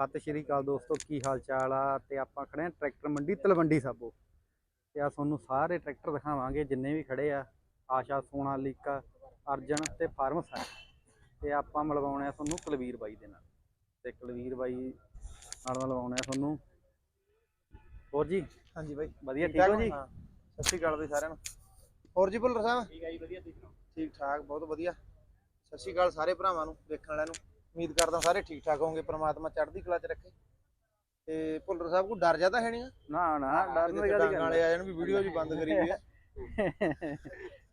ਸਤਿ ਸ਼੍ਰੀ ਅਕਾਲ ਦੋਸਤੋ ਕੀ ਹਾਲ ਚਾਲ ਆ? ਤੇ ਆਪਾਂ ਖੜੇ ਆ ਟਰੈਕਟਰ ਮੰਡੀ ਤਲਵੰਡੀ ਸਾਬੋ। ਤੇ ਆ ਤੁਹਾਨੂੰ ਸਾਰੇ ਟਰੈਕਟਰ ਦਿਖਾਵਾਂਗੇ ਜਿੰਨੇ ਵੀ ਖੜੇ ਆ। ਆਸ਼ਾ ਸੋਨਾਲੀਕਾ ਅਰਜਨ ਤੇ ਫਾਰਮਸ ਆ ਤੇ ਆਪਾਂ ਮਿਲਵਾਉਣੇ ਆ ਤੁਹਾਨੂੰ ਕੁਲਵੀਰ ਬਾਈ ਦੇ ਨਾਲ। ਤੇ ਕੁਲਵੀਰ ਬਾਈ ਨਾਲ ਮਿਲਵਾਉਣੇ ਆ ਤੁਹਾਨੂੰ। ਹੋਰ ਜੀ? ਹਾਂਜੀ ਬਾਈ। ਵਧੀਆ ਠੀਕ ਹੋ ਜੀ? ਸਤਿ ਸ਼੍ਰੀ ਅਕਾਲ ਬਈ ਸਾਰਿਆਂ ਨੂੰ। ਹੋਰ ਜੀ ਭੁੱਲਰ ਸਾਹਿਬ? ਠੀਕ ਹੈ ਜੀ ਵਧੀਆ ਤੁਸੀਂ ਠੀਕ ਠਾਕ ਬਹੁਤ ਵਧੀਆ। ਸਤਿ ਸ਼੍ਰੀ ਅਕਾਲ ਸਾਰੇ ਭਰਾਵਾਂ ਨੂੰ ਦੇਖਣ ਵਾਲਿਆਂ ਨੂੰ। ਉਮੀਦ ਕਰਦਾ ਸਾਰੇ ਠੀਕ ਠਾਕ ਹੋਵੋਗੇ ਪ੍ਰਮਾਤਮਾ ਚੜ੍ਹਦੀ ਕਲਾ 'ਚ ਰੱਖੇ। ਤੇ ਭੁੱਲਰ ਸਾਹਿਬ ਕੋਈ ਡਰ ਜਾਂਦਾ ਹੈ ਨਹੀਂਗਾ ਨਾ ਨਾ ਡਰਨ ਦੀ ਗੱਲ ਵਾਲੇ ਆ। ਜਾਣ ਵੀ ਵੀਡੀਓ ਵੀ ਬੰਦ ਕਰੀ ਹੋਈ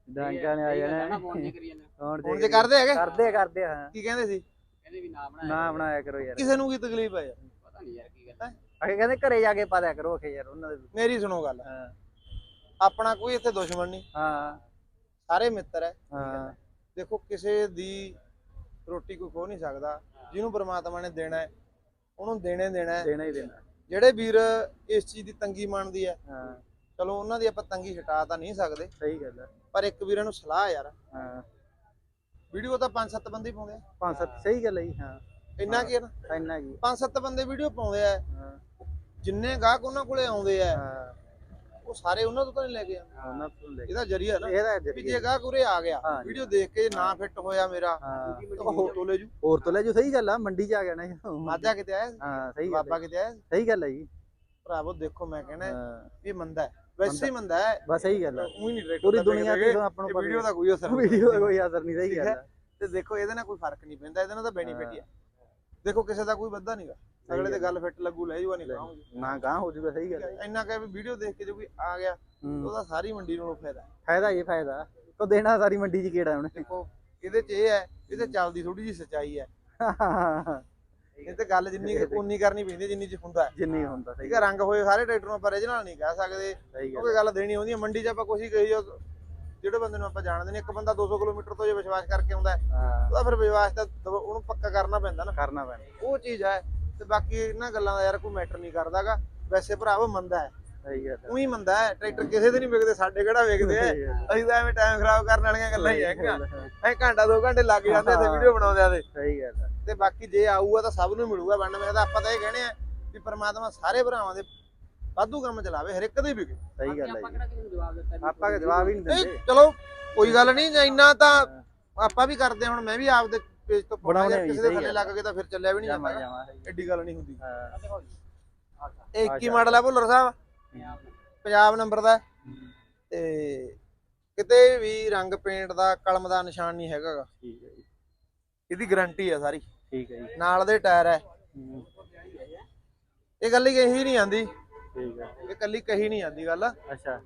ਡਾਂਗਾ ਨੇ ਆ ਜਾਣਾ। ਹੁਣ ਹੁਣ ਜੇ ਕਰਦੇ ਹੈਗੇ? ਕਰਦੇ ਆ, ਕਰਦੇ ਆ, ਹਾਂ। ਕੀ ਕਹਿੰਦੇ ਸੀ? ਨਾ ਬਣਾਇਆ ਕਰੋ। ਯਾਰ। ਕਿਸੇ ਨੂੰ ਕੀ ਤਕਲੀਫ ਹੈ ਯਾਰ? ਅਖੇ ਕਹਿੰਦੇ ਘਰੇ ਜਾ ਕੇ ਪਾ ਦਿਆ ਕਰੋ ਅਖੇ ਯਾਰ ਉਹਨਾਂ ਦੇ ਮੇਰੀ ਸੁਣੋ ਗੱਲ। ਹਾਂ। ਆਪਣਾ ਕੋਈ ਇੱਥੇ ਦੁਸ਼ਮਣ ਨਹੀਂ। ਹਾਂ। ਸਾਰੇ ਮਿੱਤਰ ਹੈ ਹਾਂ। ਦੇਖੋ ਕਿਸੇ ਦੀ ਰੋਟੀ ਕੋਈ ਖੋ ਨਹੀਂ ਸਕਦਾ ਜਿਹਨੂੰ ਪ੍ਰਮਾਤਮਾ ਨੇ ਦੇਣਾ ਹੈ ਉਹਨੂੰ ਦੇਣੇ ਦੇਣਾ ਹੈ। ਦੇਣਾ ਹੀ ਦੇਣਾ ਜਿਹੜੇ ਵੀਰ ਇਸ ਚੀਜ਼ ਦੀ ਤੰਗੀ ਮੰਨਦੀ ਹੈ ਹਾਂ। ਚਲੋ ਉਹਨਾਂ ਦੀ ਆਪਾਂ ਤੰਗੀ ਹਟਾ ਤਾਂ ਨਹੀਂ ਸਕਦੇ। ਸਹੀ ਗੱਲ ਹੈ। ਪਰ ਇੱਕ ਵੀਰਾਂ ਨੂੰ ਸਲਾਹ ਯਾਰ। ਹਾਂ। ਵੀਡੀਓ ਤਾਂ ਪੰਜ ਸੱਤ ਬੰਦੇ ਹੀ ਪਾਉਂਦੇ ਆ। ਪੰਜ ਸੱਤ ਸਹੀ ਗੱਲ ਹੈ ਜੀ ਹਾਂ। ਇੰਨਾ ਕੀ ਹੈ ਨਾ? ਇੰਨਾ ਕੀ ਪੰਜ ਸੱਤ ਬੰਦੇ ਵੀਡੀਓ ਪਾਉਂਦੇ ਆ। ਜਿੰਨੇ ਗਾਹਕ ਉਹਨਾਂ ਕੋਲੇ ਆਉਂਦੇ ਆ ਹਾਂ। ਉਹ ਸਾਰੇ ਉਹਨਾਂ ਤੋਂ ਤਾਂ ਨਹੀਂ ਲੈ ਕੇ ਆਉਂਦੇ। ਉਹਨਾਂ ਤੋਂ ਲੈ ਇਹਦਾ ਜਰੀਆ ਨਾ। ਇਹਦਾ ਵੀ ਜੇ ਗਾਹਕ ਉਰੇ ਆ ਗਿਆ ਹਾਂ। ਵੀਡੀਓ ਦੇਖ ਕੇ ਨਾ ਫਿੱਟ ਹੋਇਆ ਮੇਰਾ ਹਾਂ। ਤਾਂ ਹੋਰ ਤੋਂ ਲੈ ਜੂ। ਹੋਰ ਤੋਂ ਲੈ ਜੋ ਸਹੀ ਗੱਲ ਆ ਮੰਡੀ ਚ ਆ ਗਿਆ ਨਾ ਇਹ। ਮਾਝਾ ਕਿਤੇ ਆਇਆ ਸੀ? ਹਾਂ ਸਹੀ ਗੱਲ ਬਾਬਾ ਹੈ ਕਿਤੇ ਆਇਆ ਸੀ? ਸਹੀ ਗੱਲ ਹੈ ਜੀ। ਭਰਾਵੋ ਦੇਖੋ ਮੈਂ ਕਹਿਣਾ ਹਾਂ। ਵੀ ਮੰਦਾ ਹੈ। ਵੈਸੇ ਹੀ ਮੰਦਾ। ਹੈ। ਬਸ ਸਹੀ ਗੱਲ ਹੈ ਉਹੀ ਨਹੀਂ ਡਾਇਰੈਕਟ ਪੂਰੀ ਦੁਨੀਆ ਤੇ ਆਪਾਂ ਨੂੰ ਵੀਡੀਓ ਦਾ ਕੋਈ ਅਸਰ ਨਹੀਂ। ਵੀਡੀਓ ਦਾ ਕੋਈ ਅਸਰ ਨਹੀਂ ਸਹੀ ਗੱਲ। ਹੈ। ਤੇ ਦੇਖੋ ਇਹਦੇ ਨਾਲ ਕੋਈ ਫ਼ਰਕ ਨਹੀਂ ਪੈਂਦਾ ਇਹਦੇ ਨਾਲ ਤਾਂ ਬੈਨੀਫਿਟ ਹੀ ਆ। ਦੇਖੋ ਕਿਸੇ ਦਾ ਕੋਈ ਵੱਧਾ ਨਹੀਂਗਾ ਅਗਲੇ ਤੇ ਗੱਲ ਫਿੱਟ ਲੱਗੂ ਲੈ ਜੂਗਾ ਨਹੀਂ ਕਹਾਂਗੇ ਨਾ ਗਾਂ ਹੋ ਜੂਗਾ ਸਹੀ ਗੱਲ ਹੈ। ਇੰਨਾ ਕਹੇ ਵੀ ਵੀਡੀਓ ਦੇਖ ਕੇ ਜੇ ਕੋਈ ਆ ਗਿਆ। ਉਹਦਾ ਸਾਰੀ ਮੰਡੀ ਨਾਲੋਂ ਫਾਇਦਾ। ਫਾਇਦਾ ਹੀ ਫਾਇਦਾ। ਕੋ ਦੇਣਾ ਸਾਰੀ ਮੰਡੀ ਚ ਕਿਹੜਾ ਉਹਨੇ ਦੇਖੋ ਇਹਦੇ ਚ ਇਹ ਹੈ ਇਹਦੇ ਚੱਲਦੀ ਥੋੜੀ ਜਿਹੀ ਸੱਚਾਈ ਹੈ। ਇਹ ਤੇ ਗੱਲ ਜਿੰਨੀ ਉਨੀ ਕਰਨੀ ਪੈਂਦੀ ਜਿੰਨੀ ਚ ਹੁੰਦਾ। ਜਿੰਨੀ ਹੁੰਦਾ ਠੀਕ ਹੈ ਰੰਗ ਹੋਏ ਸਾਰੇ ਟਰੈਕਟਰ ਨੂੰ ਆਪਾਂ original ਨਹੀਂ ਕਹਿ ਸਕਦੇ। ਕਿਉਂਕਿ ਗੱਲ ਦੇਣੀ ਹੁੰਦੀ ਹੈ ਮੰਡੀ 'ਚ ਆਪਾਂ ਕੁਛ ਹੀ ਕਹੀ ਜਾਓ ਜਿਹੜੇ ਬੰਦੇ ਨੂੰ ਆਪਾਂ ਜਾਣਦੇ ਨੇ ਇੱਕ ਬੰਦਾ 200 ਕਿਲੋਮੀਟਰ ਤੋਂ ਜੇ ਵਿਸ਼ਵਾਸ ਕਰਕੇ ਆਉਂਦਾ ਉਹਦਾ ਫਿਰ ਵਿਸ਼ਵਾਸ ਤਾਂ ਉਹਨੂੰ ਪੱਕਾ ਕਰਨਾ ਪੈਂਦਾ ਨਾ। ਕਰਨਾ ਪੈਣਾ ਉਹ ਚੀਜ਼ ਹੈ ਤੇ ਬਾਕੀ ਇਹਨਾਂ ਗੱਲਾਂ ਦਾ ਯਾਰ ਕੋਈ ਮੈਟਰ ਨਹੀਂ ਕਰਦਾਗਾ। ਵੈਸੇ ਭਰਾਵੋ ਮੰਦਾ ਹੈ। ਸਹੀ ਗੱਲ ਹੈ। ਉਹੀ ਮੰਦਾ ਹੈ। ਟਰੈਕਟਰ ਕਿਸੇ ਦੇ ਨਹੀਂ ਵਿਕਦੇ ਸਾਡੇ ਕਿਹੜਾ ਵਿਕਦੇ। ਅਸੀਂ ਤਾਂ ਐਵੇਂ ਟਾਈਮ ਖਰਾਬ ਕਰਨ ਵਾਲੀਆਂ ਗੱਲਾਂ ਹੀ ਹੈਗੀਆਂ। ਐ ਘੰਟਾ ਦੋ ਘੰਟੇ ਲੱਗ ਜਾਂਦੇ ਇੱਥੇ ਹਾਂ। ਵੀਡੀਓ ਬਣਾਉਂਦਿਆਂ ਦੇ। ਸਹੀ ਗੱਲ ਹੈ। ਤੇ ਬਾਕੀ ਜੇ ਆਊਗਾ ਤਾਂ ਸਭ ਨੂੰ ਮਿਲੂਗਾ ਵੰਡ ਮੈਂ ਤਾਂ ਆਪਾਂ ਤਾਂ ਇਹ ਕਹਿੰਦੇ ਆ ਵੀ ਪ੍ਰਮਾਤਮਾ ਸਾਰੇ ਭਰਾਵਾਂ ਦੇ ਵਾਧੂ ਕੰਮ ਚਲਾਵੇ ਹਰ ਇੱਕ ਦੇ ਵਿਕੇ। ਸਹੀ ਗੱਲ ਹੈ। ਆਪਾਂ ਕਿ ਜਵਾਬ ਹੀ ਨਹੀਂ ਦਿੰਦੇ। ਚਲੋ ਕੋਈ ਗੱਲ ਨਹੀਂ ਇੰਨਾ ਤਾਂ ਆਪਾਂ ਵੀ ਕਰਦੇ ਹਾਂ, ਹੁਣ ਮੈਂ ਵੀ ਆਪਦੇ ਪੇਜ ਤੋਂ ਪਾਉਣਾ ਜਾਂ ਕਿਸੇ ਦੇ ਥੱਲੇ ਲੱਗ ਕੇ ਤਾਂ ਫਿਰ ਚੱਲਿਆ ਵੀ ਨਹੀਂ ਜਾਂਦਾ ਐਡੀ ਗੱਲ ਨਹੀਂ ਹੁੰਦੀ। ਹਾਂ। ਇਹ 21 ਮਾਡਲ ਹੈ ਭੁੱਲਰ ਸਾਹਿਬ। ਪੰਜਾਬ ਨੰਬਰ ਦਾ। ਤੇ ਕਿਤੇ ਵੀ ਰੰਗ ਪੇਂਟ ਦਾ ਕਲਮ ਦਾ ਨਿਸ਼ਾਨ ਨਹੀਂ ਹੈਗਾ ਗਾ। ਠੀਕ ਹੈ ਜੀ। ਇਹਦੀ ਗਾਰੰਟੀ ਹੈ ਸਾਰੀ। ਠੀਕ ਹੈ ਜੀ। ਨਾਲ ਦੇ ਟਾਇਰ ਹੈ। ਇਹ ਗੱਲ ਹੀ ਕਹੀ ਨਹੀਂ ਆਂਦੀ। ਠੀਕ ਹੈ। ਇਹ ਕੱਲੀ ਕਹੀ ਨਹੀਂ ਆਂਦੀ ਗੱਲ। ਅੱਛਾ।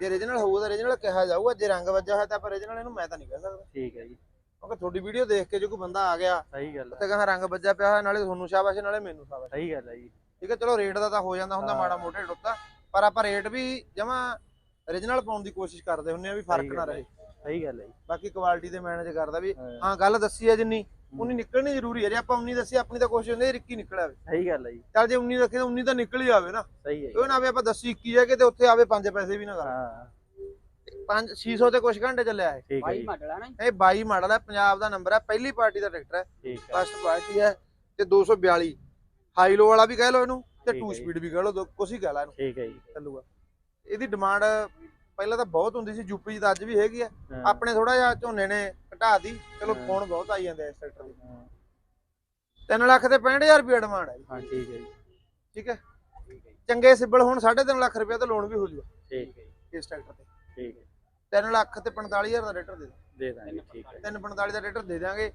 ਜੇ origignal ਹੋਊਗਾ ਤਾਂ origignal ਕਿਹਾ ਜਾਊਗਾ ਜੇ ਰੰਗ ਵੱਜਾ ਹੋਇਆ ਤਾਂ ਆਪਾਂ origignal ਇਹਨੂੰ ਮੈਂ ਤਾਂ ਨਹੀਂ ਕਹਿ ਸਕਦਾ। ਠੀਕ ਹੈ ਜੀ। ਕਿਉਂਕਿ ਤੁਹਾਡੀ ਵੀਡੀਓ ਦੇਖ ਕੇ ਜੇ ਕੋਈ ਬੰਦਾ ਆ ਗਿਆ ਸਹੀ ਗੱਲ ਤੇ ਕਹਾਂ ਰੰਗ ਵੱਜਾ ਪਿਆ ਹੋਇਆ ਨਾਲੇ ਤੁਹਾਨੂੰ ਸ਼ਾਬਾਸ਼ ਨਾਲੇ ਮੈਨੂੰ ਸ਼ਾਬਾਸ਼। ਸਹੀ ਗੱਲ ਹੈ ਜੀ। ਠੀਕ ਹੈ ਚਲੋ ਰੇਟ ਦਾ ਤਾਂ ਹੋ ਜਾਂਦਾ ਹੁੰਦਾ। ਮਾੜਾ ਮੋਟਾ ਡੁੱਤਾ ਪਰ ਆਪਾਂ ਰੇਟ ਵੀ ਜਮਾ origignal ਪਾਉਣ ਦੀ ਕੋਸ਼ਿਸ਼ ਕਰਦੇ ਹੁੰਨੇ ਆ ਵੀ ਫ਼ਰਕ ਨਾ। ਰਹੇ। ਸਹੀ ਗੱਲ ਹੈ ਜੀ। ਬਾਕੀ ਕੁਆਲਿਟੀ ਤੇ ਮੈਨੇਜ ਕਰਦਾ ਵੀ ਹਾਂ, ਗੱਲ ਦੱਸੀ ਹੈ ਜਿੰਨੀ ਉਨੀ ਨਿਕਲਣੀ ਜ਼ਰੂਰੀ ਹੈ ਜੇ ਆਪਾਂ ਉਨੀ ਦੱਸੀ ਆਪਣੀ ਤਾਂ ਕੋਸ਼ਿਸ਼ ਹੁੰਦੀ ਰਿੱਕੀ ਨਿਕਲ ਆਵੇ। ਸਹੀ ਗੱਲ ਹੈ ਜੀ। ਚੱਲ ਜੇ ਉਨੀ ਰੱਖੇ ਤਾਂ ਉਨੀ ਤਾਂ ਨਿਕਲ ਹੀ ਆਵੇ ਨਾ। ਸਹੀ ਹੈ ਜੀ। ਉਹ ਨਾ ਆਵੇ ਆਪਾਂ ਦੱਸੀ 21 ਹੈ ਕਿ ਤੇ ਉੱਥੇ ਆਵੇ 5 ਪੈਸੇ ਵੀ ਨਾ ਕਰਾਂ। ਹਾਂ। 5 600 ਤੇ ਕੁਝ ਘੰਟੇ ਚੱਲਿਆ ਹੈ ਠੀਕ ਹੈ ਜੀ। ਇਹ 22 ਮਾਡਲ ਹੈ ਪੰਜਾਬ ਦਾ ਨੰਬਰ ਹੈ ਪਹਿਲੀ ਪਾਰਟੀ ਦਾ ਟਰੈਕਟਰ ਹੈ ਠੀਕ ਹੈ। ਫਸਟ ਪਾਰਟੀ ਹੈ ਤੇ 242 ਹਾਈ ਲੋ ਵਾਲਾ ਵੀ ਕਹਿ ਲਓ ਇਹਨੂੰ ਤੇ ਠੀਕ 2 ਹੈ ਜੀ। ਸਪੀਡ ਵੀ ਕਹਿ ਲਓ ਕੁਛ ਹੀ ਕਹਿ ਲਾ ਇਹਨੂੰ। ਠੀਕ ਹੈ ਜੀ। ਚੱਲੂਗਾ। ਇਹਦੀ ਡਿਮਾਂਡ ਪਹਿਲਾਂ ਤਾਂ ਬਹੁਤ ਹੁੰਦੀ ਸੀ ਯੂਪੀ 'ਚ ਤਾਂ ਅੱਜ ਵੀ ਹੈਗੀ ਆ। ਹਾਂ, ਆਪਣੇ ਥੋੜਾ ਜਿਹਾ ਝੋਨੇ ਨੇ ਘਟਾਤੀ ਚਲੋ ਹਾਂ। ਫੋਨ ਬਹੁਤ ਆਈ ਜਾਂਦੇ ਆ ਇਸ ਸੈਕਟਰ ਦੇ। ਹਾਂ, 3 ਲੱਖ ਤੇ 65000 ਰੁਪਏ ਡਿਮਾਂਡ ਹੈ ਜੀ, ਹਾਂ ਠੀਕ ਹੈ ਜੀ। ਠੀਕ ਹੈ। ਚੰਗੇ ਸਿਬਲ ਹੁਣ 3.5 ਲੱਖ ਰੁਪਏ ਤਾਂ ਲੋਨ ਵੀ ਹੋ ਜੂਗਾ। ਠੀਕ ਹੈ ਜੀ। ਇਸ ਟਰੈਕਟਰ ਤੇ। ਠੀਕ ਹੈ। 3 ਲੱਖ ਤੇ 45000 ਦਾ ਰੇਟਰ ਦੇ ਦੇ ਦਾਂਗੇ ਠੀਕ ਹੈ। 345 ਦਾ ਰੇਟਰ ਦੇ ਦਾਂਗੇ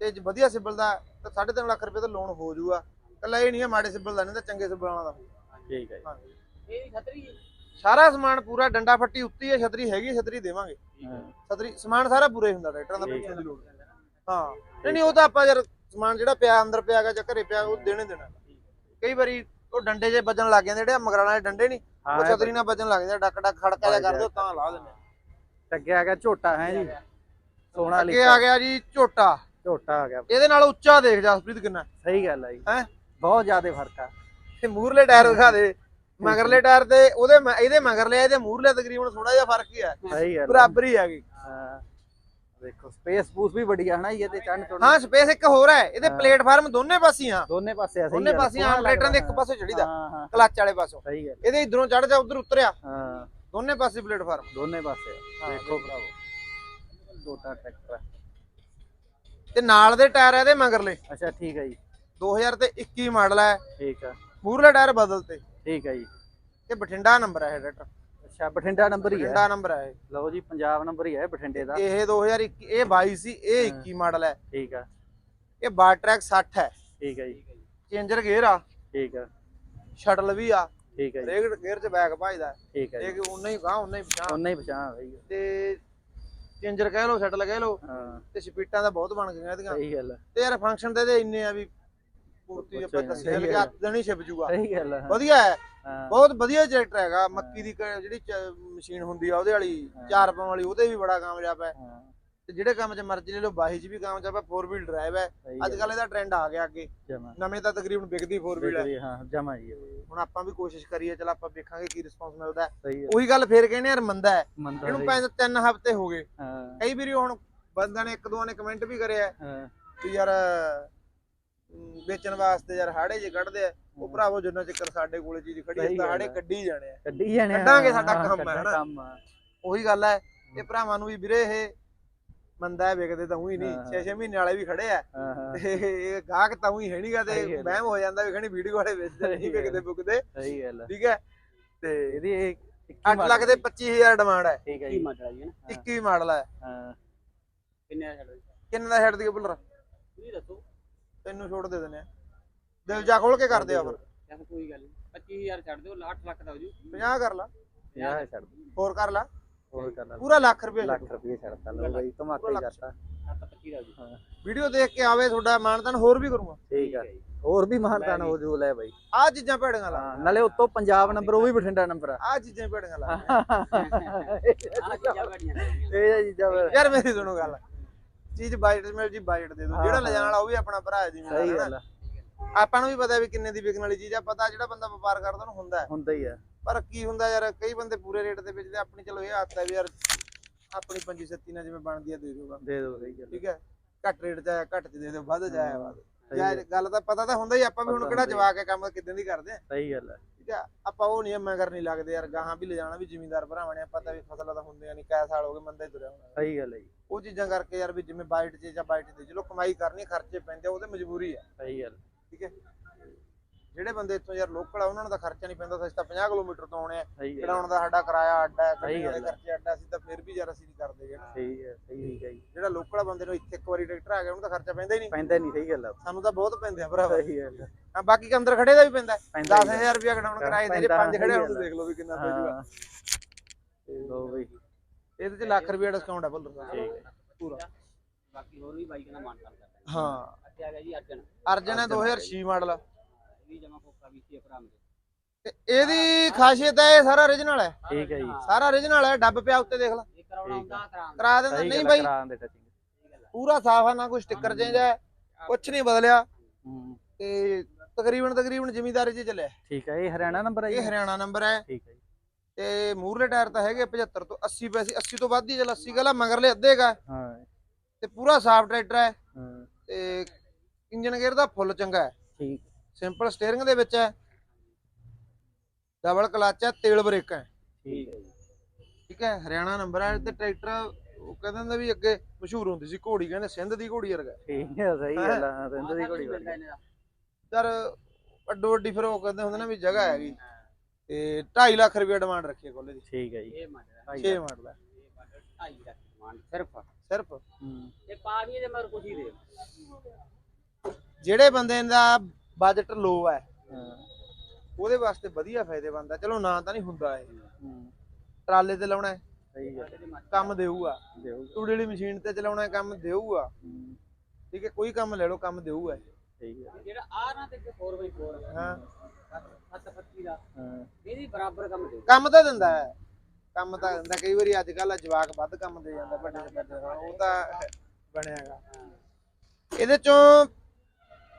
ਤੇ ਜੇ ਵਧੀਆ ਸਿਬਲ ਦਾ ਤਾਂ 3.5 ਲੱਖ ਰੁਪਏ ਦਾ ਲੋਨ ਹੋ ਜੂਗਾ। ਕੱਲਾ ਇਹ ਨਹੀਂ ਹੈ ਮਾੜੇ ਸਿਬਲ ਦਾ ਨਹੀਂ ਤਾਂ ਚੰਗੇ ਸਿਬਲ ਵਾਲਾ ਦਾ। ਹੋਊਗਾ। ਠੀਕ ਹੈ ਜੀ। ਹਾਂਜੀ। ਸਾਰਾ ਸਮਾਨ ਪੂਰਾ ਡੰਡਾ ਫੱਟੀ ਉੱਤੀ ਹੈ ਛਤਰੀ ਹੈਗੀ ਛਤਰੀ ਦੇਵਾਂਗੇ। ਛਤਰੀ ਸਮਾਨ ਸਾਰਾ ਪੂਰਾ ਹੀ ਹੁੰਦਾ ਟਰੈਕਟਰਾਂ ਦਾ ਪੁੱਛਣ ਦੀ ਲੋੜ। ਹਾਂ। ਨਹੀਂ ਨਹੀਂ ਉਹ ਤਾਂ ਆਪਾਂ ਯਾਰ ਸਮਾਨ ਜਿਹੜਾ ਪਿਆ ਅੰਦਰ ਪਿਆ ਹੈਗਾ ਜਾਂ ਘਰੇ ਪਿਆ ਉਹ ਦੇਣੇ ਦੇਣਾ। ਕਈ ਵਾਰੀ ਉਹ ਡੰਡੇ ਜੇ ਵੱਜਣ ਲੱਗ ਜਾਂਦੇ ਜਿਹੜੇ ਮਗਰਾਂ ਵਾਲੇ ਡੰਡੇ ਨਹੀਂ ਉਹ ਛਤਰੀ ਨਾਲ ਵੱਜਣ ਲੱਗ ਜਾਂਦੇ ਡੱਕ ਡੱਕ ਖੜਕਾ ਜਿਹਾ ਕਰਦੇ ਤਾਂ ਲਾ ਦਿੰਦੇ ਆ। ਅੱਗੇ ਆ ਗਿਆ ਝੋਟਾ ਹੈ ਜੀ। ਸੋਨਾ ਅੱਗੇ ਆ ਗਿਆ ਜੀ ਝੋਟਾ। ਝੋਟਾ ਆ ਗਿਆ। ਇਹਦੇ ਨਾਲ ਉੱਚਾ ਦੇਖ ਜਸਪ੍ਰੀਤ ਕਿੰਨਾ। ਸਹੀ ਗੱਲ ਹੈ ਜੀ। ਹੈਂ? ਬਹੁਤ ਜ਼ਿਆਦਾ ਫ਼ਰਕ ਆ। ਤੇ ਮੂਰਲੇ ਟਾਇਰ ਦਿਖਾ ਦੇ। ਮਗਰਲੇ ਟਾਇਰ ਤੇ ਉਹਦੇ ਮ- ਇਹਦੇ ਮਗਰਲੇ ਇਹਦੇ ਮੂਰਲੇ ਤਕਰੀਬਨ ਥੋੜਾ ਜਿਹਾ ਫ਼ਰਕ ਹੀ ਹੈ ਸਹੀ ਗੱਲ ਹੈ। ਬਰਾਬਰ ਹੀ ਹੈਗੀ ਹਾਂ। ਦੇਖੋ ਸਪੇਸ ਬੂਸ ਵੀ ਬੜੀ ਆ ਹਨਾ ਜੀ ਇਹਦੇ ਚੜਨ ਚੜਨ ਹਾਂ ਸਪੇਸ ਇੱਕ ਹੋਰ ਹੈ। ਇਹਦੇ ਹਾਂ। ਪਲੇਟਫਾਰਮ ਦੋਨੇ ਪਾਸੇ ਆ ਦੋਨੇ ਪਾਸੇ ਆ ਸਹੀ ਦੋਨੇ ਗੱਲ ਆ, ਪਾਸੇ ਸੋਹਣਾ ਦੇ ਇੱਕ ਪਾਸੇ ਚੜੀਦਾ ਹਾਂ ਹਾਂ। ਕਲੱਚ ਵਾਲੇ ਪਾਸੋਂ। ਸਹੀ ਗੱਲ ਇਹਦੇ ਇਧਰੋਂ ਚੜ ਜਾ ਉਧਰ ਉਤਰਿਆ। ਹਾਂ। ਦੋਨੇ ਪਾਸੇ ਪਲੇਟਫਾਰਮ? ਦੋਨੇ ਪਾਸੇ ਆ। ਹਾਂ, ਦੇਖੋ। ਭਰਾਵੋ ਛੋਟਾ ਟਰੈਕਟਰ ਆ। ਤੇ ਨਾਲ ਦੇ ਟਾਇਰ ਇਹਦੇ ਮਗਰਲੇ? ਅੱਛਾ ਠੀਕ ਹੈ ਜੀ। 2000 ਤੇ 21 ਮਾਡਲ ਹੈ ਠੀਕ ਆ। ਮੂਰਲੇ ਟਾਇਰ ਬਦਲਤੇ ਠੀਕ ਹੈ ਜੀ। ਤੇ ਬਠਿੰਡਾ ਨੰਬਰ ਹੈ ਇਹ ਟਰੈਕਟਰ ਅੱਛਾ ਬਠਿੰਡਾ ਨੰਬਰ ਹੀ ਹੈ ਬਠਿੰਡਾ ਨੰਬਰ ਹੈ ਇਹ। ਲਓ ਜੀ ਪੰਜਾਬ ਨੰਬਰ ਹੀ ਹੈ ਬਠਿੰਡੇ ਦਾ। ਇਹ 2021 ਇਹ 22 ਸੀ ਇਹ 21 ਮਾਡਲ ਹੈ ਠੀਕ ਆ। ਇਹ ਬਾਰ ਟਰੈਕ 60 ਹੈ ਠੀਕ ਹੈ ਜੀ। ਚੇਂਜਰ ਗੇਅਰ ਆ। ਠੀਕ ਆ। ਸ਼ਟਲ ਵੀ ਆ। ਠੀਕ ਹੈ ਜੀ। ਰੇਗੜ ਗੇਅਰ ਚ ਬੈਕ ਭਜਦਾ। ਠੀਕ ਹੈ ਜੀ। ਕਿ ਉਨਾ ਹੀ ਗਾਂ ਉਨਾ ਹੀ ਪਛਾਣ। ਉਹਨੇ ਹੀ ਪਛਾਣ ਹੈ ਤੇ ਚੇਂਜਰ ਕਹਿ ਲਓ ਸ਼ਟਲ ਕਹਿ ਲਓ ਹਾਂ। ਤੇ ਸਪੀਟਾਂ ਦਾ ਬਹੁਤ ਬਣ ਗਈਆਂ ਇਹਦੀਆਂ। ਸਹੀ ਗੱਲ ਤੇ ਯਾਰ ਫੰਕਸ਼ਨ ਦੇ ਇਹਦੇ ਇੰਨੇ ਆ ਵੀ ਪੂਰਤੀ ਆਪਾਂ ਪੁੱਛੋ ਦੱਸਿਆ ਕਿ ਗੱਲ। ਹੱਥ ਦੇਣੀ ਛਿਪ ਜੂਗਾ। ਸਹੀ ਗੱਲ ਹਾਂ। ਵਧੀਆ ਹੈ। ਹਾਂ। ਬਹੁਤ ਵਧੀਆ ਟਰੈਕਟਰ ਹੈਗਾ। ਮੱਕੀ ਦੀ ਕ- ਜਿਹੜੀ ਚ- ਮਸ਼ੀਨ ਹੁੰਦੀ ਆ ਉਹਦੇ ਵਾਲੀ ਹਾਂ। ਚਾਰ ਪਾਉਣ ਵਾਲੀ ਉਹਦੇ ਵੀ ਬੜਾ ਕਾਮਯਾਬ ਹੈ। ਹਾਂ, ਤੇ ਜਿਹੜੇ ਕੰਮ 'ਚ ਮਰਜ਼ੀ ਲੈ ਲਓ ਬਾਹੀ 'ਚ ਵੀ ਕਾਮਯਾਬ ਹੈ 4 ਵੀਲ ਡਰਾਈਵ ਹੈ। ਅੱਜ ਕੱਲ ਇਹਦਾ ਟ੍ਰੈਂਡ ਆ ਗਿਆ ਅੱਗੇ। ਜਮਾ। ਨਵੇਂ ਤਾਂ ਤਕਰੀਬਨ ਵਿਕਦੀ 4 ਵੀਲ ਹੈ। ਹਾਂ ਜਮਾ ਜੀ ਹੁਣ ਆਪਾਂ ਵੀ ਕੋਸ਼ਿਸ਼ ਕਰੀਏ ਚਲ ਆਪਾਂ ਵੇਖਾਂਗੇ ਕੀ ਰਿਸਪੌਂਸ ਮਿਲਦਾ ਉਹੀ ਗੱਲ ਫੇਰ ਕਹਿੰਦੇ ਯਾਰ ਮੰਦਾ ਹੈ। ਇਹਨੂੰ ਪੰਜ ਤਿੰਨ ਹਫ਼ਤੇ ਹੋ ਗਏ। ਕਈ ਵਾਰੀ ਹੁਣ ਬੰਦਿਆਂ ਨੇ ਇੱਕ ਦੋ ਨੇ ਕਮੈਂਟ ਵੀ ਕਰਿਆ ਹਾਂ ਵੀ ਯਾਰ ਵੇਚਣ ਵਾਸਤੇ ਯਾਰ ਹਾੜੇ ਜੇ ਕੱਢਦੇ ਆ ਉਹ ਭਰਾਵੋ ਜਿੰਨਾ ਚਿਕਰ ਸਾਡੇ ਕੋਲੇ ਚੀਜ਼ ਖੜੀ ਹੈ ਤਾਂ ਹਾੜੇ। ਕੱਢੀ ਜਾਣੇ ਆ। ਕੱਢੀ ਜਾਣੇ ਕੱਢਾਂਗੇ, ਸਾਡਾ ਕੰਮ ਹੈ, ਹਨਾ। ਕੰਮ ਉਹੀ ਗੱਲ ਹੈ ਇਹ ਭਰਾਵਾਂ ਨੂੰ ਵੀ ਵੀਰੇ ਇਹ ਮੰਦਾ ਹੈ ਵਿਕਦੇ ਤਾਂ ਉਹੀ ਨਹੀਂ। ਹਾਂ। 6-6 ਮਹੀਨੇ ਵਾਲੇ ਵੀ ਖੜੇ ਆ। ਹਾਂ ਹਾਂ। ਤੇ ਇਹ ਗਾਹਕ ਤਾਂ ਉਹੀ ਹੈ ਨਹੀਂਗਾ ਤੇ। ਵਹਿਮ ਹੋ ਜਾਂਦਾ ਵੀ ਖਣੀ ਵੀਡੀਓ ਵਾਲੇ ਵੇਚਦੇ ਨਹੀਂ ਵਿਕਦੇ। ਬੁਕਦੇ ਸਹੀ ਗੱਲ। ਠੀਕ ਹੈ? ਤੇ ਇਹਦੀ ਇਹ 8 ਲੱਖ ਦੇ 25000 ਡਿਮਾਂਡ ਹੈ। ਠੀਕ ਹੈ ਕੀ ਜੀ। ਮਾਡਲ ਹੈ ਨਾ। 21 ਮਾਡਲ ਹੈ। ਹਾਂ। ਕਿੰਨੇ ਦਾ ਛੱਡੋ ਕਿੰਨੇ ਦਾ ਛੱਡ ਦਈਏ ਬੁੱਲਰ? ਤੁਸੀਂ ਦੱਸੋ। ਤੈਨੂੰ ਛੋੜ ਦੇ ਦਿੰਦੇ ਆ। ਦਿਲ ਜਾ ਖੋਲ ਕੇ ਕਰਦੇ ਆ ਫਿਰ। ਕੋਈ ਗੱਲ ਨਹੀਂ 25000 ਛੱਡ ਦਿਓ 8 ਲੱਖ ਦਾ ਹੋ ਜੂ। 50 ਕਰ ਲਾ। 50 ਛੱਡ ਦੂੰ ਹੋਰ ਕਰ ਲਾ। ਪੂਰਾ ਲੱਖ ਰੁਪਏ ਲੱਖ ਰੁਪਏ ਛੱਡਤਾ ਲਓ ਬਾਈ ਧਮਾਕਾ ਹੀ। ਕਰਤਾ। 7 25 ਦਾ ਹੋ ਜੂ ਹਾਂ। ਵੀਡੀਓ ਦੇਖ ਕੇ ਆਵੇ ਤੁਹਾਡਾ ਮਾਨਦਾਨ ਹੋਰ ਵੀ ਕਰੂੰਗਾ। ਠੀਕ ਆ। ਹੋਰ ਵੀ ਮਹਾਨਤਾਨ ਹੋ ਜੂ ਲੈ ਬਾਈ। ਆ ਚੀਜ਼ਾਂ ਭੇੜੀਆਂ ਲਾ ਹਾਂ ਨਾਲੇ ਉੱਤੋਂ ਪੰਜਾਬ ਨੰਬਰ ਉਹ ਵੀ ਬਠਿੰਡਾ ਨੰਬਰ ਆ। ਆ ਚੀਜ਼ਾਂ ਭੇੜੀਆਂ ਲਾ ਚੀਜ਼ਾਂ ਇਹ ਜੀ ਜਬਰ ਯਾਰ ਮੇਰੀ ਸੁਣੋ ਗੱਲ। ਚੀਜ਼ ਬਾਈਟ ਮਿਲ ਜੀ ਬਾਈਟ ਦੇ ਦੋ ਹਾਂ, ਜਿਹੜਾ ਲੈ ਜਾਣ ਹਾਂ। ਵਾਲਾ ਉਹ ਵੀ ਆਪਣਾ ਭਰਾ ਹੈ ਜੀ ਸਹੀ? ਗੱਲ ਆ। ਆਪਾਂ ਨੂੰ ਵੀ ਪਤਾ ਵੀ ਕਿੰਨੇ ਦੀ ਵਿਕਣ ਵਾਲੀ ਚੀਜ਼ ਆ। ਪਤਾ ਜਿਹੜਾ ਬੰਦਾ ਵਪਾਰ ਕਰਦਾ ਉਹਨੂੰ ਹੁੰਦਾ ਹੈ। ਹੁੰਦਾ ਹੀ ਆ। ਪਰ ਕੀ ਹੁੰਦਾ ਯਾਰ ਕਈ ਬੰਦੇ ਪੂਰੇ ਰੇਟ ਤੇ ਵੇਚਦੇ ਆਪਣੀ ਚਲੋ ਇਹ ਆਦਤ ਹੈ ਵੀ ਯਾਰ ਆਪਣੀ ਪੰਜੀ ਸੱਤੀ ਨਾਲ ਜਿਵੇਂ ਬਣਦੀ ਆ ਦੇ ਦਿਓਗਾ ਦੇ ਦੋ ਸਹੀ ਗੱਲ ਠੀਕ ਹੈ? ਘੱਟ ਰੇਟ ਚ ਆਇਆ ਘੱਟ ਚ ਦੇ ਦਿਓ ਵੱਧ ਚ ਆਇਆ ਵੱਧ। ਸਹੀ ਯਾਰ ਗੱਲ- ਗੱਲ ਤਾਂ ਪਤਾ ਤਾਂ ਹੁੰਦਾ ਹੀ ਆਪਾਂ ਵੀ ਹੁਣ ਪਤਾ ਕਿਹੜਾ ਹੁੰਦਾ ਹੀ। ਜਵਾ ਕੇ ਕੰਮ ਕਿਦਾਂ ਦੀ ਕਰਦੇ ਆ। ਸਹੀ ਗੱਲ ਆ ਠੀਕ ਹੈ? ਆਪਾਂ ਉਹ ਨਹੀਂ ਮੈਂ ਕਰਨੀ ਲੱਗਦੇ ਯਾਰ ਗਾਹਾਂ ਵੀ ਲਿਜਾਣਾ ਵੀ ਜ਼ਿਮੀਂਦਾਰ ਭਰਾਵਾਂ ਨੇ ਪਤਾ ਵੀ ਫਸਲਾਂ ਤਾਂ ਹੁੰਦੀਆਂ ਨਹੀਂ ਕੈ ਸਾਲ ਹੋ ਗਏ ਮੰਦਾ ਹੀ ਤੁਰਿਆ ਹੋਣਾ। ਸਹੀ ਗੱਲ ਹੈ ਜੀ। ਉਹ ਚੀਜ਼ਾਂ ਕਰਕੇ ਯਾਰ ਵੀ ਜਿਵੇਂ ਬਾਈਟ 'ਚ ਜਾਂ ਬਾਈਟ 'ਤੇ ਚਲੋ ਕਮਾਈ ਕਰਨੀ ਹੈ, ਖਰਚੇ ਪੈਂਦੇ ਆ, ਉਹਦੇ ਮਜਬੂਰੀ ਆ। ਸਹੀ ਗੱਲ ਠੀਕ ਹੈ? ਜਿਹੜੇ ਬੰਦੇ ਇੱਥੋਂ ਯਾਰ ਲੋਕਲ ਆ ਉਹਨਾਂ ਨੂੰ ਤਾਂ ਖਰਚਾ ਨਹੀਂ ਪੈਂਦਾ ਅਸੀਂ ਤਾਂ 50 ਕਿਲੋਮੀਟਰ ਤੋਂ ਆਉਣੇ ਆ। ਸਹੀ ਗੱਲ ਚਲਾਉਣ ਦਾ ਸਾਡਾ ਕਿਰਾਇਆ ਅੱਡਾ ਹੈ ਸਹੀ ਗੱਡੀ ਵਾਲੇ ਗੱਲ ਆ। ਖਰਚੇ ਅੱਡਾ ਅਸੀਂ ਤਾਂ ਫਿਰ ਵੀ ਯਾਰ ਅਸੀਂ ਨਹੀਂ ਕਰਦੇ ਨਾ ਸਹੀ ਹੈ ਸਹੀ ਹੈ ਜੀ। ਜਿਹੜਾ ਲੋਕਲ ਬੰਦੇ ਨੂੰ ਇੱਥੇ ਇੱਕ ਵਾਰੀ ਟਰੈਕਟਰ ਆ ਗਿਆ ਉਹਨੂੰ ਤਾਂ ਖਰਚਾ ਪੈਂਦਾ ਹੀ ਨਹੀਂ। ਪੈਂਦਾ ਨਹੀਂ ਸਹੀ ਗੱਲ ਆ। ਸਾਨੂੰ ਤਾਂ ਬਹੁਤ ਪੈਂਦੇ ਆ ਭਰਾਵਾ। ਸਹੀ ਗੱਲ ਆ। ਹਾਂ ਬਾਕੀ ਅੰਦਰ ਖੜੇ ਦਾ ਵੀ ਪੈਂਦਾ ਪੈਂਦਾ ਹੀ ਆ। 10000 ਰੁਪਇਆ ਕਢਾਉਣ ਕਿਰਾਏ ਦੇ ਜੇ ਪੰਜ ਖੜੇ ਹੁਣ ਆ। ਦੇਖ ਲਓ ਵੀ ਕਿੰਨਾ ਪੈ ਤੇ ਲੋ ਬਈ ਇਹਦੇ 'ਚ ਲੱਖ ਰੁਪਇਆ ਡਿਸਕਾਊਂਟ ਹੈ ਭੁੱਲਰ ਸਾਹਿਬ ਠੀਕ ਹੈ ਪੂਰਾ। ਬਾਕੀ ਹੋਰ ਵੀ ਬਾਈਕ ਦਾ ਮਾਨ ਕਰਦਾ। ਹਾਂ। ਅੱਗੇ ਆ ਗਿਆ ਜੀ ਅਰਜਨ। ਅਰਜਨ ਹੈ 2006 ਮਾਡਲ। ਵੀ ਜਮਾ ਕੋਕਾ ਵੀ ਸੀ ਭਰਾ ਮੇਰੇ। ਤੇ ਇਹਦੀ ਖਾਸੀਅਤ ਹੈ ਇਹ ਸਾਰਾ origignal ਹੈ? ਠੀਕ ਹੈ ਜੀ। ਸਾਰਾ origignal ਹੈ ਡੱਬ ਪਿਆ ਉੱਤੇ ਦੇਖ ਲੈ। ਇਹ ਕਰਾਉਣਾ ਠੀਕ ਆ। ਹੁੰਦਾ ਕਰਾਂ ਕਰਾ ਦਿੰਦਾ ਨਹੀਂ ਬਾਈ। ਕਰਾਂ ਦੇ ਟੱਚਿੰਗ ਪੂਰਾ ਸਾਫ਼ ਆ ਨਾ ਕੋਈ ਸਟicker ਚੇਂਜ ਹੈ ਕੁਝ ਨਹੀਂ ਬਦਲਿਆ। ਹੂੰ। ਤੇ ਤਕਰੀਬਨ ਤਕਰੀਬਨ ਜ਼ਿਮੀਦਾਰੀ 'ਚ ਚੱਲਿਆ। ਠੀਕ ਹੈ ਇਹ ਹਰਿਆਣਾ ਨੰਬਰ ਹੈ ਇਹ ਹਰਿਆਣਾ ਨੰਬਰ ਹੈ। ਠੀਕ ਹੈ ਜੀ। ਤੇ ਮੂਰਲੇ ਟਾਇਰ ਤਾਂ ਹੈਗੇ 75 ਤੋਂ 80 ਪੈਸੇ 80 ਤੋਂ ਵੱਧ ਹੀ ਚੱਲ 80 ਗਲਾ ਮਗਰਲੇ ਅੱਧੇਗਾ ਹਾਂ। ਤੇ ਪੂਰਾ ਸਾਫ਼ ਟਰੈਕਟਰ ਹੈ। ਹਾਂ। ਤੇ ਇੰਜਨ ਗੇਅਰ ਦਾ ਫੁੱਲ ਚੰਗਾ ਹੈ। ਠੀਕ। ਸਿੰਪਲ ਸਟੀਅਰਿੰਗ ਦੇ ਵਿੱਚ ਹੈ। ਡਬਲ ਕਲਚ ਹੈ ਤੇਲ ਬ੍ਰੇਕ ਹੈ। ਠੀਕ ਹੈ ਠੀਕ ਹੈ ਹਰਿਆਣਾ ਨੰਬਰ ਹੈ ਤੇ ਟਰੈਕਟਰ ਉਹ ਕਹਿੰਦੇ ਹੁੰਦੇ ਵੀ ਅੱਗੇ ਮਸ਼ਹੂਰ ਹੁੰਦੀ ਸੀ ਘੋੜੀ ਕਹਿੰਦੇ ਸਿੰਧ ਦੀ ਘੋੜੀ ਵਰਗਾ। ਠੀਕ ਹੈ ਸਹੀ ਗੱਲ ਆ ਰਿੰਦ ਦੀ ਘੋੜੀ ਵਾਲੀ ਯਾਰ ਅੱਡੋ ਅੱਡੀ ਫਿਰ ਉਹ ਕਹਿੰਦੇ ਹੁੰਦੇ ਨਾ ਵੀ ਜਗ੍ਹਾ ਹੈਗੀ। ਤੇ 2.5 ਲੱਖ ਰੁਪਏ ਡਿਮਾਂਡ ਰੱਖੀ ਹੈ ਕੋਲੇ ਦੀ। ਠੀਕ ਹੈ ਜੀ। ਇਹ ਮਾਡਲ 6 ਮਾਡਲ ਹੈ ਇਹ ਮਾਡਲ 2.5 ਲੱਖ ਮਾਨ ਸਿਰਫ। ਸਿਰਫ। ਹੂੰ ਇਹ ਪਾ ਵੀ ਇਹਦੇ ਮਗਰ ਕੁਛ ਹੀ ਦੇ ਜਿਹੜੇ ਬੰਦੇ ਦਾ ਬਜਟ ਲੋ ਹੈ ਹਾਂ। ਉਹਦੇ ਵਾਸਤੇ ਵਧੀਆ ਫਾਇਦੇਮੰਦ ਹੈ ਚਲੋ ਨਾ ਤਾਂ ਨਹੀਂ ਹੁੰਦਾ ਇਹ। ਹੂੰ। ਟਰਾਲੇ ਤੇ ਲਾਉਣਾ ਹੈ, ਸਹੀ ਮਾਡਲ ਕੰਮ ਦੇਊਗਾ। ਦੇਊ ਤੂੜੀ ਵਾਲੀ ਮਸ਼ੀਨ ਤੇ ਚਲਾਉਣਾ ਹੈ, ਕੰਮ ਦੇਊਗਾ। ਹੂੰ। ਠੀਕ ਹੈ ਕੋਈ ਕੰਮ ਲੈ ਲਓ ਕੰਮ ਦੇਊਗਾ ਸਹੀ ਹੈ। ਜਿਹੜਾ ਆ ਨਾ ਤੇ 4x4 ਹਾਂ। 725 ਦਾ। ਹਾਂ। ਇਹਦੀ ਬਰਾਬਰ ਕੰਮ ਦੇ ਕੰਮ ਤਾਂ ਦਿੰਦਾ ਹੈ। ਕੰਮ ਤਾਂ ਦਿੰਦਾ। ਕਈ ਵਾਰੀ ਅੱਜ ਕੱਲ ਜਵਾਕ ਵੱਧ ਕੰਮ ਦੇ ਜਾਂਦਾ ਵੱਡੇ ਵੱਡੇ ਉਹ ਤਾਂ ਬਣਿਆਗਾ। ਇਹਦੇ ਚੋਂ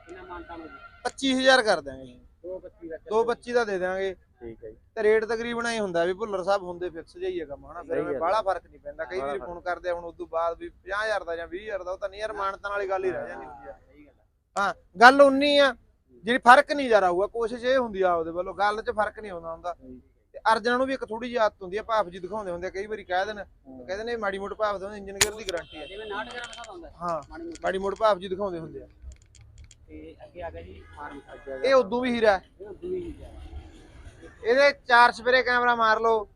ਕਿੰਨਾ ਮਾਨਤਾ ਨੂੰ 25000 ਕਰ ਦਾਂਗੇ ਜੀ। 225 ਦਾ 225 ਦਾ ਦੇ ਦਿਆਂਗੇ। ਠੀਕ ਹੈ ਜੀ। ਤੇ ਰੇਟ ਤਕਰੀਬਨ ਇਹ ਹੁੰਦਾ ਵੀ ਭੁੱਲਰ ਸਾਹਿਬ ਹੁੰਦੇ ਫਿਕਸ ਜਾਈਏ ਕੰਮ ਹਨਾ? ਫਿਰ ਬਾਹਲਾ ਫ਼ਰਕ ਨਹੀਂ ਪੈਂਦਾ। ਕਈ ਵਾਰੀ। ਫੋਨ ਕਰਦੇ ਹੁਣ ਉਦੋਂ ਬਾਅਦ ਵੀ 50000 ਦਾ ਜਾਂ 20000 ਦਾ ਉਹ ਤਾਂ ਨਹੀਂ ਯਾਰ ਮਾਨਤਾਂ ਵਾਲੀ ਗੱਲ ਹੀ ਰਹਿ ਜਾਂਦੀ ਹੁੰਦੀ ਆ। ਹਾਂ ਗੱਲ ਉਨੀ ਆ ਜਿਹੜੀ ਫ਼ਰਕ ਨਹੀਂ ਜਰਾ ਹੋਊਗਾ ਕੋਸ਼ਿਸ਼ ਇਹ ਹੁੰਦੀ ਆ ਆਪਦੇ ਵੱਲੋਂ ਗੱਲ 'ਚ ਫ਼ਰਕ ਨਹੀਂ ਆਉਂਦਾ ਹੁੰਦਾ। ਤੇ ਅਰਜਨਾਂ ਨੂੰ ਵੀ ਇੱਕ ਥੋੜੀ ਜਿਹੀ ਆਦਤ ਹੁੰਦੀ ਆ ਭਾਫ ਜੀ ਦਿਖਾਉਂਦੇ ਹੁੰਦੇ ਕਈ ਵਾਰੀ ਕਹਿ ਦੇਣ ਕਹਿੰਦੇ ਨੇ ਮਾੜੀ ਮੋਟੀ ਭਾਫ ਦੇ ਇੰਜਨ ਗੇਅਰ ਦੀ ਗਾਰੰਟੀ ਆ। ਜਿਵੇਂ 69 ਗ੍ਰਾਮ ਦਾ ਹੁੰਦਾ ਹਾਂ ਮਾੜੀ ਮੋਟੀ। ਭਾਫ ਜੀ ਦਿਖਾਉਂਦੇ ਹੁੰਦੇ ਆ। ਤੇ ਅੱਗੇ ਆ ਗਿਆ ਜੀ ਫਾਰਮ ਸਾਈਜ਼ ਇਹ ਉਦੋਂ ਵੀ ਹੀਰਾ ਹੈ। ਇਹ ਦੂਈ ਚੀਜ਼ ਆ ਇਹਦੇ ਚਾਰ ਸਪਰੇ ਕੈਮਰਾ ਮਾਰ ਲਓ।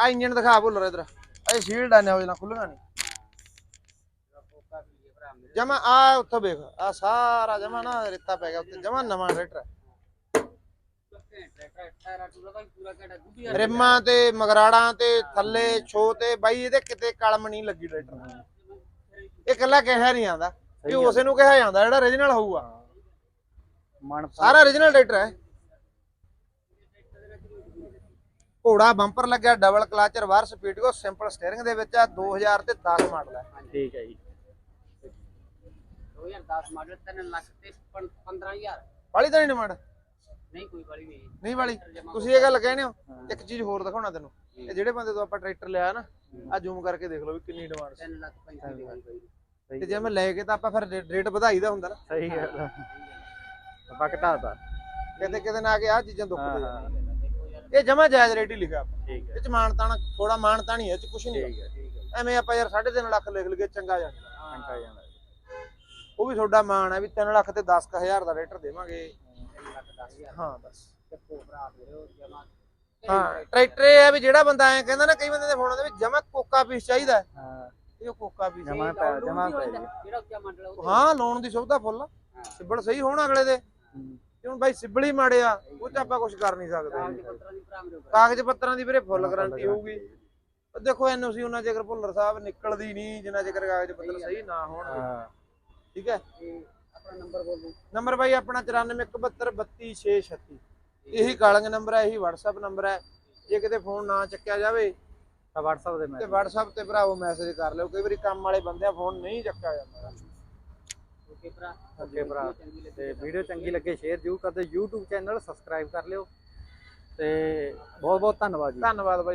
ਆ ਇੰਜਨ ਦਿਖਾ ਭੁੱਲਰ ਇਧਰ। ਇਹ ਸ਼ੀਲਡ ਆ ਨੇ ਹੋ ਜਾਣਾ ਖੁੱਲਣਾ ਨਹੀਂ। ਕੋਕਾ ਵੀ ਹੈ ਭਰਾ ਮੇਰੇ ਜਮਾ ਆ ਉੱਥੇ ਵੇਖ ਆ ਸਾਰਾ ਜਮਾ ਨਾ ਰੇਤਾ ਪੈ ਗਿਆ ਉੱਤੇ। ਜਮਾ ਨਵਾਂ ਟਰੈਕਟਰ ਹੈ। ਟਰੈਕਟਰ ਟਾਇਰ ਟੂਰਾ ਦਾ ਵੀ ਪੂਰਾ ਘਟਾ ਦੁੱਧੀ ਰਿਮਾਂ ਤੇ ਮਗਰਾੜਾਂ ਤੇ ਥੱਲੇ ਛੋ ਤੇ ਬਾਈ ਇਹਦੇ ਕਿਤੇ ਕਲਮ ਨਹੀਂ ਲੱਗੀ ਟਰੈਕਟਰ ਨੂੰ। ਇਹ ਕੱਲਾ ਕਿਹਾ ਨਹੀਂ ਆਂਦਾ ਇਹ। ਉਸੇ ਨੂੰ ਕਿਹਾ ਜਾਂਦਾ ਜਿਹੜਾ origignal ਹੋਊਗਾ। ਮਨ ਸਾਰਾ origignal ਟਰੈਕਟਰ ਹੈ। ਘੋੜਾ ਬੰਪਰ ਲੱਗਿਆ double clutch reverse PTO simple steering ਦੇ ਵਿੱਚ ਆ 2000 ਤੇ 10 ਮਾਡਲ ਹੈ। ਠੀਕ ਹੈ ਜੀ। 2010 ਮਾਡਲ 3 ਲੱਖ ਤੇ 15000 ਵਾਲੀ ਤਾਂ ਨਹੀਂ ਡਿਮਾਂਡ ਨਹੀਂ ਕੋਈ ਵਾਲੀ ਨਹੀਂ। ਨਹੀਂ ਵਾਲੀ? ਤੁਸੀਂ ਇਹ ਗੱਲ ਕਹਿੰਦੇ ਹੋ? ਇੱਕ ਚੀਜ਼ ਹੋਰ ਦਿਖਾਉਣਾ ਤੈਨੂੰ। ਇਹ ਜਿਹੜੇ ਬੰਦੇ ਤੋਂ ਆਪਾਂ ਟਰੈਕਟਰ ਲਿਆ ਨਾ ਆ ਜ਼ੂਮ ਕਰਕੇ ਦੇਖ ਲਓ ਵੀ ਕਿੰਨੀ ਡਿਮਾਂਡ ਸੀ। 3 ਲੱਖ 35 ਦੀ ਤੇ ਜੇ ਮੈਂ ਲੈ ਕੇ ਤਾਂ ਆਪਾਂ ਫਿਰ ਰੇਟ ਵਧਾਈ ਦਾ ਹੁੰਦਾ ਨਾ। ਸਹੀ ਗੱਲ ਆ। ਆਪਾਂ ਘਟਾਤਾ ਕਿਤੇ ਕਿਤੇ ਨਾ ਆ ਕੇ ਆ ਚੀਜ਼ਾਂ ਦੁੱਖ ਹਾਂ ਇਹ ਜਮਾ ਜਾਇਜ਼ ਰੇਟ ਹੀ ਲਿਖਿਆ ਆਪਾਂ। ਠੀਕ ਹੈ। ਇਹ ਚ ਮਾਨਤਾਣਾ ਥੋੜਾ ਮਾਨਤਾ ਨਹੀਂ ਇਹ ਚ ਕੁਝ ਨਹੀਂ ਠੀਕ ਹੈ ਠੀਕ ਹੈ। ਐਵੇਂ ਆਪਾਂ ਯਾਰ 3.5 ਲੱਖ ਲਿਖ ਲਈਏ ਚੰਗਾ ਜਾਂਦਾ। ਚੰਗਾ ਜਾਂਦਾ। ਉਹ ਵੀ ਤੁਹਾਡਾ ਮਾਣ ਹੈ ਵੀ 3 ਲੱਖ ਤੇ 10000 ਦਾ ਰੇਟਰ ਦੇਵਾਂਗੇ। 3 ਲੱਖ 10000 ਹਾਂ ਬਸ। ਤੇ ਭਰਾ ਮੇਰੇ ਉਹ ਜਮਾ ਹਾਂ ਟਰੈਕਟਰ ਇਹ ਹੈ ਵੀ ਜਿਹੜਾ ਬੰਦਾ ਐ ਕਹਿੰਦਾ ਨਾ ਕਈ ਬੰਦੇ ਦੇ ਫੋਨਾਂ ਦੇ ਵਿੱਚ ਜਮਾ ਕੋਕਾ ਪੀਸ ਚਾਹੀਦਾ ਹੈ। ਹਾਂ। ਇਹ ਕੋਕਾ ਪੀਸ ਜਮਾ ਪੈ ਜਮਾ ਪੈ ਹਾਂ ਲੋਨ ਦੀ ਸੁਵਿਧਾ ਫੁੱਲ ਸਿੱਬਲ ਸਹੀ ਹੋਣ ਅਗਲੇ ਦੇ। ਤੇ ਹੁਣ ਬਾਈ ਸਿੱਬਲ ਮਾੜੇ ਆ ਉਹ ਚ ਆਪਾਂ ਕੁਝ ਕਰ ਨਹੀਂ ਸਕਦੇ। ਕਾਗਜ਼ ਪੱਤਰਾਂ ਦੀ ਵੀਰੇ ਫੁੱਲ ਗਾਰੰਟੀ ਹੋਊਗੀ। ਦੇਖੋ ਐਨਓਸੀ ਉਹਨਾਂ ਚਿਰ ਭੁੱਲਰ ਸਾਹਿਬ ਨਿਕਲਦੀ ਨਹੀਂ ਜਿੰਨਾ ਚਿਰ ਕਾਗਜ਼ ਪੱਤਰ ਸਹੀ ਨਾ ਹੋਣ। ਠੀਕ ਹੈ? ਤੇ ਆਪਣਾ ਨੰਬਰ ਬੋਲ ਦਿਓ। ਨੰਬਰ ਬਾਈ ਆਪਣਾ 9417323636 ਇਹੀ ਕਾਲਿੰਗ ਨੰਬਰ ਹੈ ਇਹੀ WhatsApp ਨੰਬਰ ਹੈ। ਜੇ ਕਿਤੇ ਫੋਨ ਨਾ ਚੱਕਿਆ ਜਾਵੇ ਤਾਂ WhatsApp ਤੇ ਮੈਂ WhatsApp ਤੇ ਭਰਾਵੋ ਮੈਸੇਜ ਕਰ ਲਿਓ। ਕਈ ਵਾਰੀ ਕੰਮ ਵਾਲੇ ਬੰਦੇ ਆ ਫੋਨ ਨਹੀਂ ਚੱਕਿਆ ਜਾਂਦਾ। ਓਕੇ ਭਰਾ। ਓਕੇ ਤੇ ਵੀਡੀਓ ਚੰਗੀ ਲੱਗੇ ਸ਼ੇਅਰ ਜ਼ਰੂਰ ਕਰਦੇ YouTube ਚੈਨਲ ਸਬਸਕ੍ਰਾਈਬ ਕਰ ਲਿਓ। ਤੇ ਬਹੁਤ ਬਹੁਤ ਧੰਨਵਾਦ ਜੀ। ਧੰਨਵਾਦ ਬਾਈ।